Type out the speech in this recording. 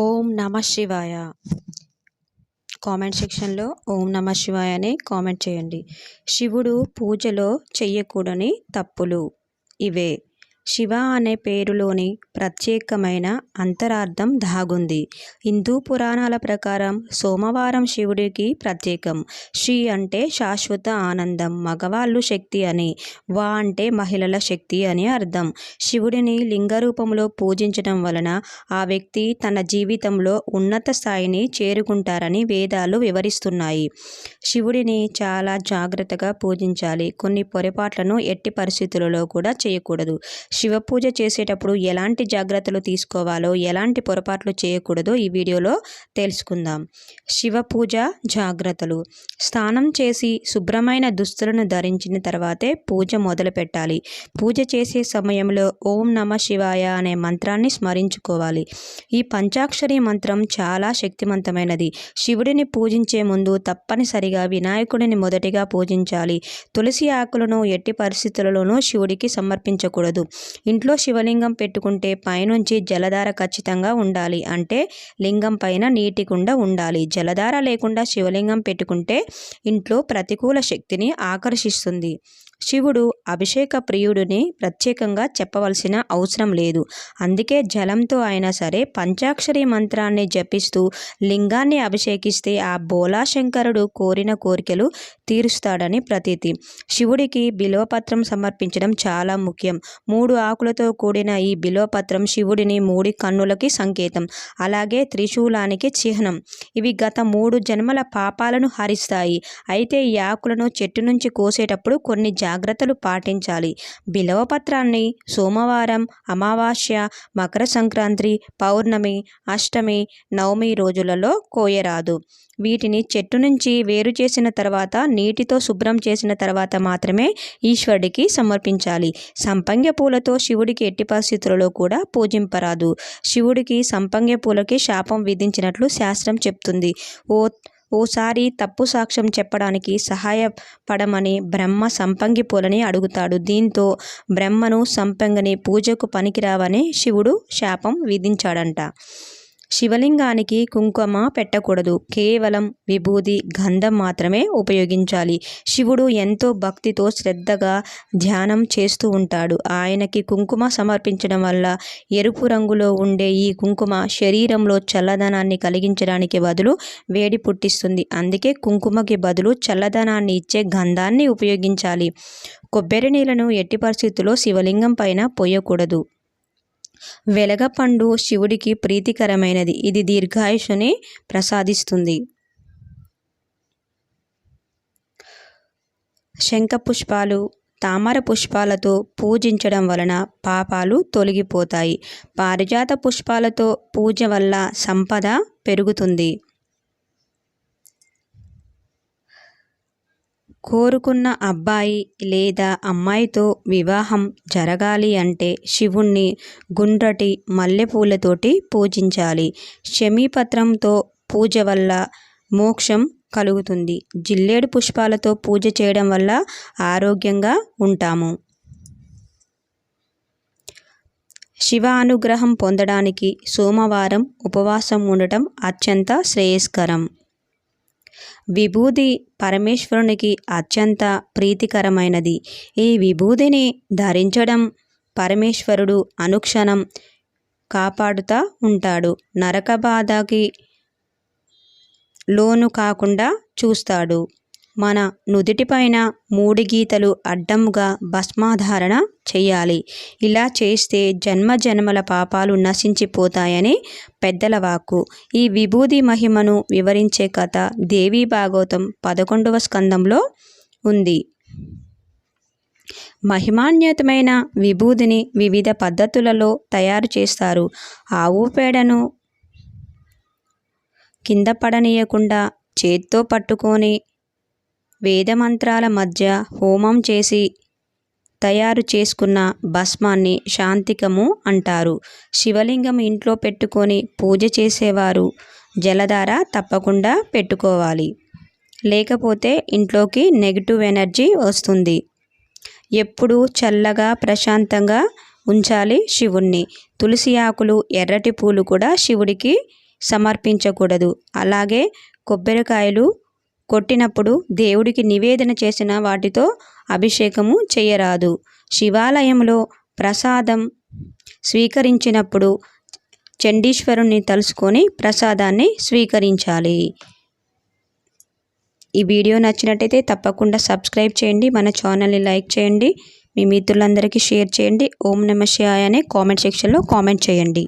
ఓం నమ శివాయ. కామెంట్ సెక్షన్లో ఓం నమ శివాయ అని కామెంట్ చేయండి. శివుడు పూజలో చెయ్యకూడని తప్పులు ఇవే. శివ అనే పేరులోని ప్రత్యేకమైన అంతరార్థం దాగుంది. హిందూ పురాణాల ప్రకారం సోమవారం శివుడికి ప్రత్యేకం. శ్రీ అంటే శాశ్వత ఆనందం మగవాళ్ళు శక్తి అని వా అంటే మహిళల శక్తి అని అర్థం. శివుడిని లింగ రూపంలో పూజించడం వలన ఆ వ్యక్తి తన జీవితంలో ఉన్నత స్థాయిని చేరుకుంటారని వేదాలు వివరిస్తున్నాయి. శివుడిని చాలా జాగ్రత్తగా పూజించాలి. కొన్ని పొరపాట్లను ఎట్టి పరిస్థితులలో కూడా చేయకూడదు. శివ పూజ చేసేటప్పుడు ఎలాంటి జాగ్రత్తలు తీసుకోవాలో ఎలాంటి పొరపాట్లు చేయకూడదో ఈ వీడియోలో తెలుసుకుందాం. శివ పూజ జాగ్రత్తలు. స్నానం చేసి శుభ్రమైన దుస్తులను ధరించిన తర్వాతే పూజ మొదలు పెట్టాలి. పూజ చేసే సమయంలో ఓం నమ శివాయ అనే మంత్రాన్ని స్మరించుకోవాలి. ఈ పంచాక్షరి మంత్రం చాలా శక్తివంతమైనది. శివుడిని పూజించే ముందు తప్పనిసరిగా వినాయకుడిని మొదటిగా పూజించాలి. తులసి ఆకులను ఎట్టి పరిస్థితులలోనూ శివుడికి సమర్పించకూడదు. ఇంట్లో శివలింగం పెట్టుకుంటే పైనుంచి జలధార ఖచ్చితంగా ఉండాలి. అంటే లింగం పైన నీటి కుండ ఉండాలి. జలధార లేకుండా శివలింగం పెట్టుకుంటే ఇంట్లో ప్రతికూల శక్తిని ఆకర్షిస్తుంది. శివుడు అభిషేక ప్రియుడిని ప్రత్యేకంగా చెప్పవలసిన అవసరం లేదు. అందుకే జలంతో అయినా సరే పంచాక్షరి మంత్రాన్ని జపిస్తూ లింగాన్ని అభిషేకిస్తే ఆ బోలాశంకరుడు కోరిన కోరికలు తీరుస్తాడని ప్రతీతి. శివుడికి బిలువపత్రం సమర్పించడం చాలా ముఖ్యం. మూడు ఆకులతో కూడిన ఈ బిలువపత్రం శివుడిని మూడి కన్నులకి సంకేతం. అలాగే త్రిశూలానికి చిహ్నం. ఇవి గత మూడు జన్మల పాపాలను హరిస్తాయి. అయితే ఈ ఆకులను చెట్టు నుంచి కోసేటప్పుడు కొన్ని జాగ్రత్తలు పాటించాలి. బిలవపత్రాన్ని సోమవారం అమావాస్య మకర సంక్రాంతి పౌర్ణమి అష్టమి నవమి రోజులలో కోయరాదు. వీటిని చెట్టు నుంచి వేరు చేసిన తర్వాత నీటితో శుభ్రం చేసిన తర్వాత మాత్రమే ఈశ్వరుడికి సమర్పించాలి. సంపంగ పూలతో శివుడికి ఎట్టి పరిస్థితులలో కూడా పూజింపరాదు. శివుడికి సంపంగ పూలకి శాపం విధించినట్లు శాస్త్రం చెప్తుంది. ఓ ఓసారి తప్పు సాక్ష్యం చెప్పడానికి సహాయపడమని బ్రహ్మ సంపంగి పూలని అడుగుతాడు. దీంతో బ్రహ్మను సంపంగిని పూజకు పనికిరావని శివుడు శాపం విధించాడంట. శివలింగానికి కుంకుమ పెట్టకూడదు. కేవలం విభూది గంధం మాత్రమే ఉపయోగించాలి. శివుడు ఎంతో భక్తితో శ్రద్ధగా ధ్యానం చేస్తూ ఉంటాడు. ఆయనకి కుంకుమ సమర్పించడం వల్ల ఎరుపు రంగులో ఉండే ఈ కుంకుమ శరీరంలో చల్లదనాన్ని కలిగించడానికి బదులు వేడి పుట్టిస్తుంది. అందుకే కుంకుమకి బదులు చల్లదనాన్ని ఇచ్చే గంధాన్ని ఉపయోగించాలి. కొబ్బరి నీళ్ళను ఎట్టి పరిస్థితుల్లో శివలింగం పైన పోయకూడదు. వెలగపండు శివుడికి ప్రీతికరమైనది. ఇది దీర్ఘాయుషుని ప్రసాదిస్తుంది. శంఖ పుష్పాలు తామర పుష్పాలతో పూజించడం వలన పాపాలు తొలగిపోతాయి. పారిజాత పుష్పాలతో పూజ వల్ల సంపద పెరుగుతుంది. కోరుకున్న అబ్బాయి లేదా అమ్మాయితో వివాహం జరగాలి అంటే శివుణ్ణి గుండ్రటి మల్లెపూలతోటి పూజించాలి. శమీపత్రంతో పూజ వల్ల మోక్షం కలుగుతుంది. జిల్లేడు పుష్పాలతో పూజ చేయడం వల్ల ఆరోగ్యంగా ఉంటాము. శివ అనుగ్రహం పొందడానికి సోమవారం ఉపవాసం ఉండటం అత్యంత శ్రేయస్కరం. విభూది పరమేశ్వరునికి అత్యంత ప్రీతికరమైనది. ఈ విభూదిని ధరించడం పరమేశ్వరుడు అనుక్షణం కాపాడుతూ ఉంటాడు. నరక బాధకి లోను కాకుండా చూస్తాడు. మన నుదిటిపైన మూడు గీతలు అడ్డంగా భస్మాధారణ చేయాలి. ఇలా చేస్తే జన్మ జన్మల పాపాలు నశించిపోతాయని పెద్దల వాక్కు. ఈ విభూది మహిమను వివరించే కథ దేవీ భాగవతం పదకొండవ స్కందంలో ఉంది. మహిమాన్యతమైన విభూదిని వివిధ పద్ధతులలో తయారు చేస్తారు. ఆవు పేడను కింద పడనీయకుండా చేత్తో పట్టుకొని వేదమంత్రాల మధ్య హోమం చేసి తయారు చేసుకున్న భస్మాన్ని శాంతికము అంటారు. శివలింగం ఇంట్లో పెట్టుకొని పూజ చేసేవారు జలధార తప్పకుండా పెట్టుకోవాలి. లేకపోతే ఇంట్లోకి నెగిటివ్ ఎనర్జీ వస్తుంది. ఎప్పుడూ చల్లగా ప్రశాంతంగా ఉంచాలి శివుణ్ణి. తులసి ఆకులు ఎర్రటి పూలు కూడా శివుడికి సమర్పించకూడదు. అలాగే కొబ్బరికాయలు కొట్టినప్పుడు దేవుడికి నివేదన చేసిన వాటితో అభిషేకము చేయరాదు. శివాలయంలో ప్రసాదం స్వీకరించినప్పుడు చండీశ్వరుణ్ణి తలుసుకొని ప్రసాదాన్ని స్వీకరించాలి. ఈ వీడియో నచ్చినట్టయితే తప్పకుండా సబ్స్క్రైబ్ చేయండి మన ఛానల్ని లైక్ చేయండి మీ మిత్రులందరికీ షేర్ చేయండి ఓం నమ శివాయ అనే కామెంట్ సెక్షన్లో కామెంట్ చేయండి.